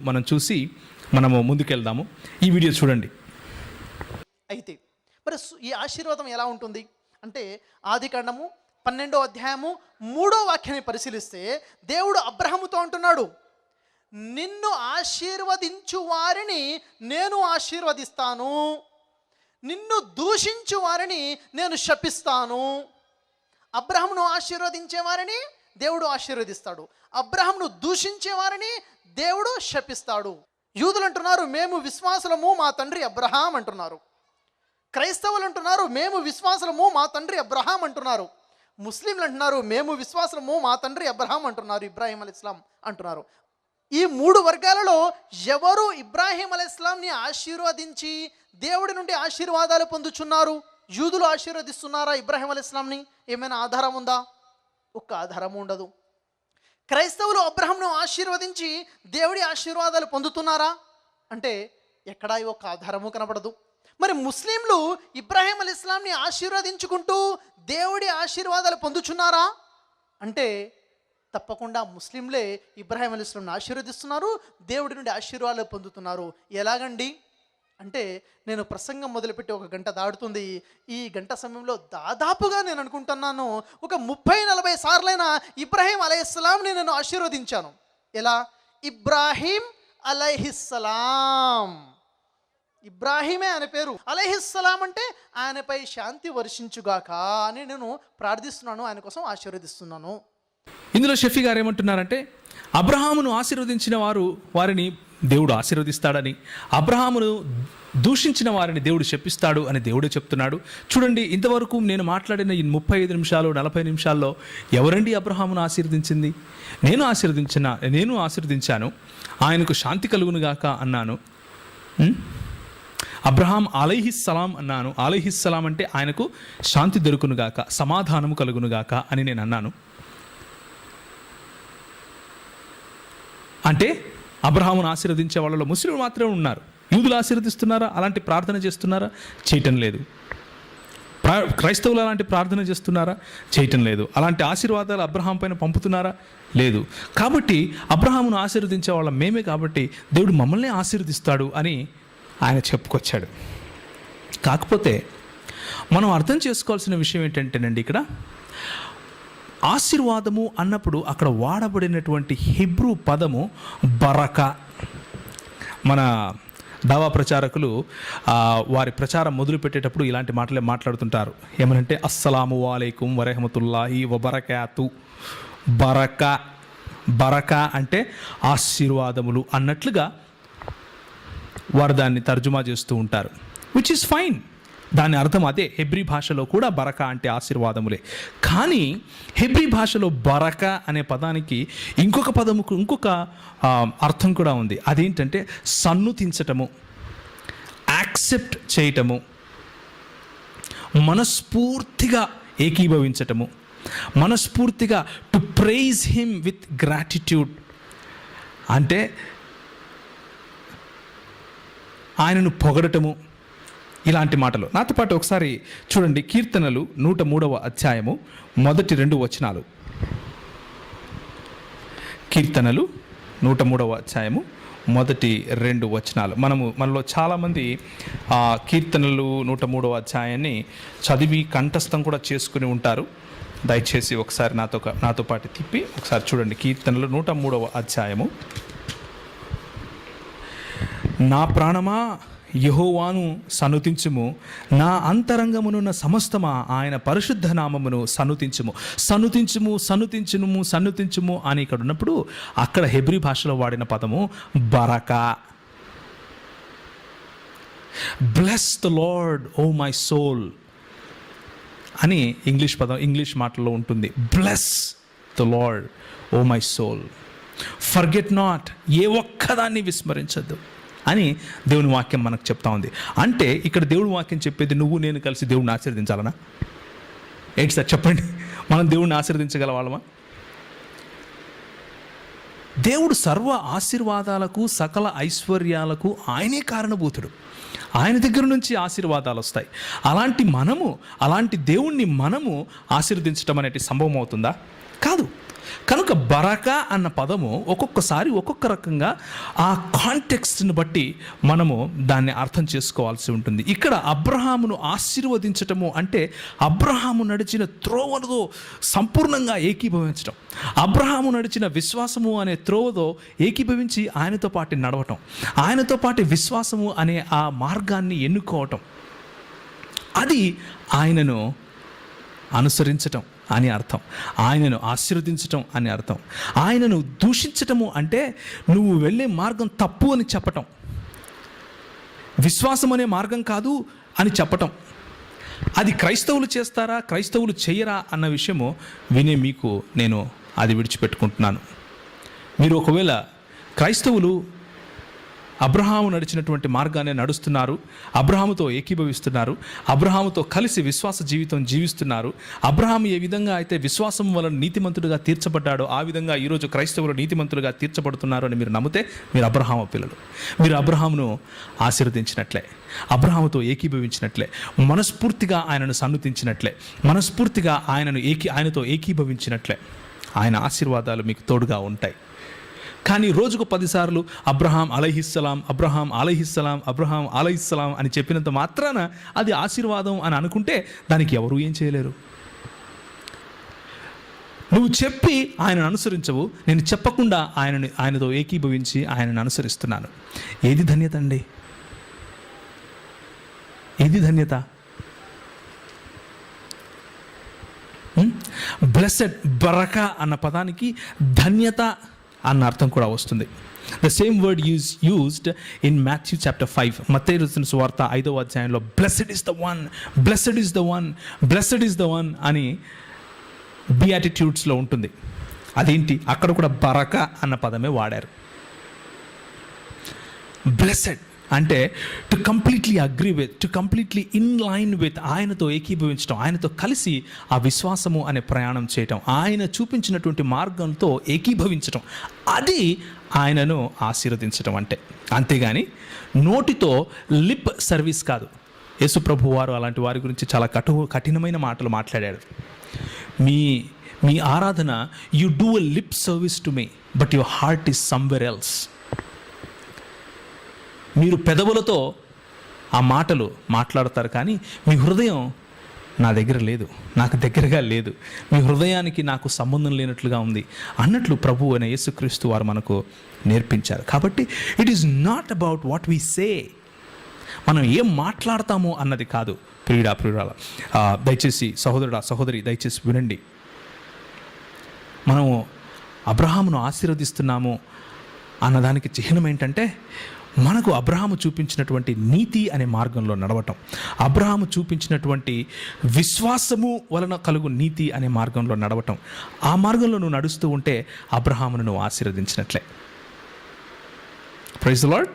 మనం చూసి మనము ముందుకెళ్దాము. ఈ వీడియో చూడండి. అయితే మరి ఈ ఆశీర్వాదం ఎలా ఉంటుంది? అంటే ఆది కాండము పన్నెండో అధ్యాయము మూడో వాక్యాన్ని పరిశీలిస్తే దేవుడు అబ్రహముతో అంటున్నాడు నిన్ను ఆశీర్వదించు వారిని నేను ఆశీర్వదిస్తాను. నిన్ను దూషించు వారిని నేను శపిస్తాను. అబ్రహంను ఆశీర్వదించే వారిని దేవుడు ఆశీర్వదిస్తాడు. అబ్రహంను దూషించే వారిని దేవుడు శపిస్తాడు. యూదులు అంటున్నారు మేము విశ్వాసులము మా తండ్రి అబ్రహాం అంటున్నారు. క్రైస్తవులు అంటున్నారు మేము విశ్వాసులము మా తండ్రి అబ్రహాం అంటున్నారు. ముస్లింలు అంటున్నారు మేము విశ్వాసులము మా తండ్రి అబ్రహాం అంటున్నారు ఇబ్రాహీం అలీ ఇస్లాం అంటున్నారు. ఈ మూడు వర్గాలలో ఎవరు ఇబ్రాహీం అలీ ఇస్లాంని ఆశీర్వదించి దేవుడి నుండి ఆశీర్వాదాలు పొందుచున్నారు? యూదులు ఆశీర్వదిస్తున్నారా ఇబ్రాహీం అలీ ఇస్లాంని? ఏమైనా ఆధారం ఉందా? ఒక్క ఆధారం ఉండదు. క్రైస్తవులు అబ్రహంను ఆశీర్వదించి దేవుడి ఆశీర్వాదాలు పొందుతున్నారా? అంటే ఎక్కడా ఒక ఆధారము కనబడదు. మరి ముస్లింలు ఇబ్రాహీం అలీ ఇస్లాంని ఆశీర్వదించుకుంటూ దేవుడి ఆశీర్వాదాలు పొందుచున్నారా? అంటే తప్పకుండా ముస్లింలే ఇబ్రాహీం అలీ ఇస్లాంని ఆశీర్వదిస్తున్నారు దేవుడి నుండి ఆశీర్వాదాలు పొందుతున్నారు. ఎలాగండి? అంటే నేను ప్రసంగం మొదలుపెట్టి ఒక గంట దాడుతుంది ఈ గంట సమయంలో దాదాపుగా నేను అనుకుంటున్నాను ఒక ముప్పై నలభై సార్లైనా ఇబ్రాహీం అలైహిస్సలాంని నేను ఆశీర్వదించాను. ఎలా? ఇబ్రాహీం అలహిస్సలాం. ఇబ్రాహీమే ఆయన పేరు. అలహిస్సలాం అంటే ఆయనపై శాంతి వర్షించుగాక అని నేను ప్రార్థిస్తున్నాను ఆయన కోసం ఆశీర్వదిస్తున్నాను. ఇందులో షఫీ గారు ఏమంటున్నారంటే అబ్రహామును ఆశీర్వదించిన వారు వారిని దేవుడు ఆశీర్వదిస్తాడని. అబ్రహామును దూషించిన వారిని దేవుడు శపిస్తాడు అని దేవుడే చెప్తున్నాడు. చూడండి ఇంతవరకు నేను మాట్లాడిన ఈ ముప్పై ఐదు నిమిషాలు నలభై నిమిషాల్లో ఎవరండి అబ్రహామును ఆశీర్వదించింది? నేను ఆశీర్వదించిన నేను ఆశీర్వదించాను. ఆయనకు శాంతి కలుగునుగాక అన్నాను. అబ్రహాం అలైహిస్సలాం అన్నాను. అలైహిస్సలాం అంటే ఆయనకు శాంతి దొరుకునుగాక సమాధానము కలుగునుగాక అని నేను అన్నాను. అంటే అబ్రహామును ఆశీర్వదించే వాళ్ళలో ముస్లింలు మాత్రమే ఉన్నారు. యూదులు ఆశీర్వదిస్తున్నారా? అలాంటి ప్రార్థన చేస్తున్నారా? చేయటం లేదు. ప్రా- క్రైస్తవులు అలాంటి ప్రార్థన చేస్తున్నారా? చేయటం లేదు. అలాంటి ఆశీర్వాదాలు అబ్రహాం పైన పంపుతున్నారా? లేదు. కాబట్టి అబ్రహామును ఆశీర్వదించే వాళ్ళ మేమే కాబట్టి దేవుడు మమ్మల్ని ఆశీర్వదిస్తాడు అని ఆయన చెప్పుకొచ్చాడు. కాకపోతే మనం అర్థం చేసుకోవాల్సిన విషయం ఏంటంటేనండి ఇక్కడ ఆశీర్వాదము అన్నప్పుడు అక్కడ వాడబడినటువంటి హిబ్రూ పదము బరక. మన దావా ప్రచారకులు వారి ప్రచారం మొదలుపెట్టేటప్పుడు ఇలాంటి మాటలే మాట్లాడుతుంటారు. ఏమనంటే అస్సలాము వాలేకుం వరహమతుల్లాహి వబరకాతు. బరక బరక అంటే ఆశీర్వాదములు అన్నట్లుగా వారు దాన్ని తర్జుమా చేస్తూ ఉంటారు. విచ్ ఇస్ ఫైన్ దాని అర్థం అదే. హెబ్రీ భాషలో కూడా బరక అంటే ఆశీర్వాదములే. కానీ హెబ్రీ భాషలో బరక అనే పదానికి ఇంకొక పదముకు ఇంకొక అర్థం కూడా ఉంది. అదేంటంటే సన్నుతించటము యాక్సెప్ట్ చేయటము మనస్ఫూర్తిగా ఏకీభవించటము మనస్ఫూర్తిగా to praise him with gratitude. అంటే ఆయనను పొగడటము ఇలాంటి మాటలు. నాతో పాటు ఒకసారి చూడండి కీర్తనలు నూట మూడవ అధ్యాయము మొదటి రెండు వచనాలు. కీర్తనలు నూట మూడవ అధ్యాయము మొదటి రెండు వచనాలు. మనము మనలో చాలామంది ఆ కీర్తనలు నూట మూడవ అధ్యాయాన్ని చదివి కంఠస్థం కూడా చేసుకుని ఉంటారు. దయచేసి ఒకసారి నాతో నాతో పాటు తిప్పి ఒకసారి చూడండి. కీర్తనలు నూట మూడవ అధ్యాయము. నా ప్రాణమా యహోవాను సనుతించుము. నా అంతరంగమునున్న సమస్తమా ఆయన పరిశుద్ధ నామమును సనుతించుము. సనుతించుము సనుతించుము సన్నుతించుము అని ఇక్కడ ఉన్నప్పుడు అక్కడ హెబ్రి భాషలో వాడిన పదము బరకా. Bless the lord O my soul అని ఇంగ్లీష్ పదం ఇంగ్లీష్ మాటల్లో ఉంటుంది. Bless the lord O my soul forget not ఏ ఒక్కదాన్ని విస్మరించద్దు. అని దేవుని వాక్యం మనకు చెప్తా ఉంది. అంటే ఇక్కడ దేవుని వాక్యం చెప్పేది నువ్వు నేను కలిసి దేవుడిని ఆశీర్వదించాలనా? ఏంటి సార్ చెప్పండి. మనం దేవుడిని ఆశీర్వదించగల వాళ్ళమా? దేవుడు సర్వ ఆశీర్వాదాలకు సకల ఐశ్వర్యాలకు ఆయనే కారణభూతుడు. ఆయన దగ్గర నుంచి ఆశీర్వాదాలు వస్తాయి. అలాంటి మనము అలాంటి దేవుణ్ణి మనము ఆశీర్వదించడం అనేది సంభవం అవుతుందా? కాదు. కనుక బరక అన్న పదము ఒక్కొక్కసారి ఒక్కొక్క రకంగా ఆ కాంటెక్స్ట్ని బట్టి మనము దాన్ని అర్థం చేసుకోవాల్సి ఉంటుంది. ఇక్కడ అబ్రహామును ఆశీర్వదించటము అంటే అబ్రహాము నడిచిన త్రోవలతో సంపూర్ణంగా ఏకీభవించటం. అబ్రహాము నడిచిన విశ్వాసము అనే త్రోవతో ఏకీభవించి ఆయనతో పాటు నడవటం. ఆయనతో పాటు విశ్వాసము అనే ఆ మార్గాన్ని ఎన్నుకోవటం. అది ఆయనను అనుసరించటం. అని అర్థం. ఆయనను ఆశీర్వదించటం అని అర్థం. ఆయనను దూషించటము అంటే నువ్వు వెళ్ళే మార్గం తప్పు అని చెప్పటం. విశ్వాసం అనే మార్గం కాదు అని చెప్పటం. అది క్రైస్తవులు చేస్తారా క్రైస్తవులు చేయరా అన్న విషయము వినే మీకు నేను అది విడిచిపెట్టుకుంటున్నాను. మీరు ఒకవేళ క్రైస్తవులు అబ్రహాము నడిచినటువంటి మార్గాన్ని నడుస్తున్నారు. అబ్రహాముతో ఏకీభవిస్తున్నారు. అబ్రహాముతో కలిసి విశ్వాస జీవితం జీవిస్తున్నారు. అబ్రహాము ఏ విధంగా అయితే విశ్వాసం వలన నీతిమంతుడిగా తీర్చబడ్డాడో ఆ విధంగా ఈరోజు క్రైస్తవులు నీతిమంతులుగా తీర్చబడుతున్నారు అని మీరు నమ్మితే మీరు అబ్రహాము పిల్లలు. మీరు అబ్రహామును ఆశీర్వదించినట్లే. అబ్రహాముతో ఏకీభవించినట్లే. మనస్ఫూర్తిగా ఆయనను సన్నుతించినట్లే. మనస్ఫూర్తిగా ఆయనను ఏకీ ఆయనతో ఏకీభవించినట్లే. ఆయన ఆశీర్వాదాలు మీకు తోడుగా ఉంటాయి. కానీ రోజుకు పదిసార్లు అబ్రహాం అలహిస్సలాం అబ్రహాం అలహిస్సలాం అబ్రహాం అలహిస్సలాం అని చెప్పినంత మాత్రాన అది ఆశీర్వాదం అని అనుకుంటే దానికి ఎవరు ఏం చేయలేరు? నువ్వు చెప్పి ఆయనను అనుసరించవు నేను చెప్పకుండా ఆయనని ఆయనతో ఏకీభవించి ఆయనను అనుసరిస్తున్నాను. ఏది ధన్యత అండి? ఏది ధన్యత? బ్లెస్సెడ్ బరక అన్న పదానికి ధన్యత అన్న అర్థం కూడా వస్తుంది. The same word use used in Matthew chapter five మతే రుచిన సువార్త ఐదవ అధ్యాయంలో blessed is the one blessed is the one blessed is the one అని బియాటిట్యూడ్స్లో ఉంటుంది. అదేంటి? అక్కడ కూడా బరక అన్న పదమే వాడారు. బ్లెస్సెడ్ అంటే to completely agree with to completely in line with ఆయనతో ఏకీభవించడం ఆయనతో కలిసి ఆ విశ్వాసము అనే ప్రయాణం చేయటం ఆయన చూపించినటువంటి మార్గంతో ఏకీభవించటం అది ఆయనను ఆశీర్వదించడం అంటే. అంతేగాని నోటితో లిప్ సర్వీస్ కాదు. యేసుప్రభు వారు అలాంటి వారి గురించి చాలా కఠు కఠినమైన మాటలు మాట్లాడారు. మీ మీ ఆరాధన you do a lip service to me but your heart is somewhere else మీరు పెదవులతో ఆ మాటలు మాట్లాడతారు కానీ మీ హృదయం నా దగ్గర లేదు నాకు దగ్గరగా లేదు. మీ హృదయానికి నాకు సంబంధం లేనట్లుగా ఉంది అన్నట్లు ప్రభు అనే యేసుక్రీస్తు వారు మనకు నేర్పించారు. కాబట్టి it is not about what we say మనం ఏం మాట్లాడతాము అన్నది కాదు. ప్రియుడా ప్రియురాల దయచేసి సహోదరుడా సహోదరి దయచేసి వినండి. మనము అబ్రహామును ఆశీర్వదిస్తున్నాము అన్నదానికి చిహ్నం ఏంటంటే మనకు అబ్రహాము చూపించినటువంటి నీతి అనే మార్గంలో నడవటం అబ్రహాము చూపించినటువంటి విశ్వాసము వలన కలుగు నీతి అనే మార్గంలో నడవటం ఆ మార్గంలో నువ్వు నడుస్తూ ఉంటే అబ్రహామును నువ్వు ఆశీర్వదించినట్లే. Praise lord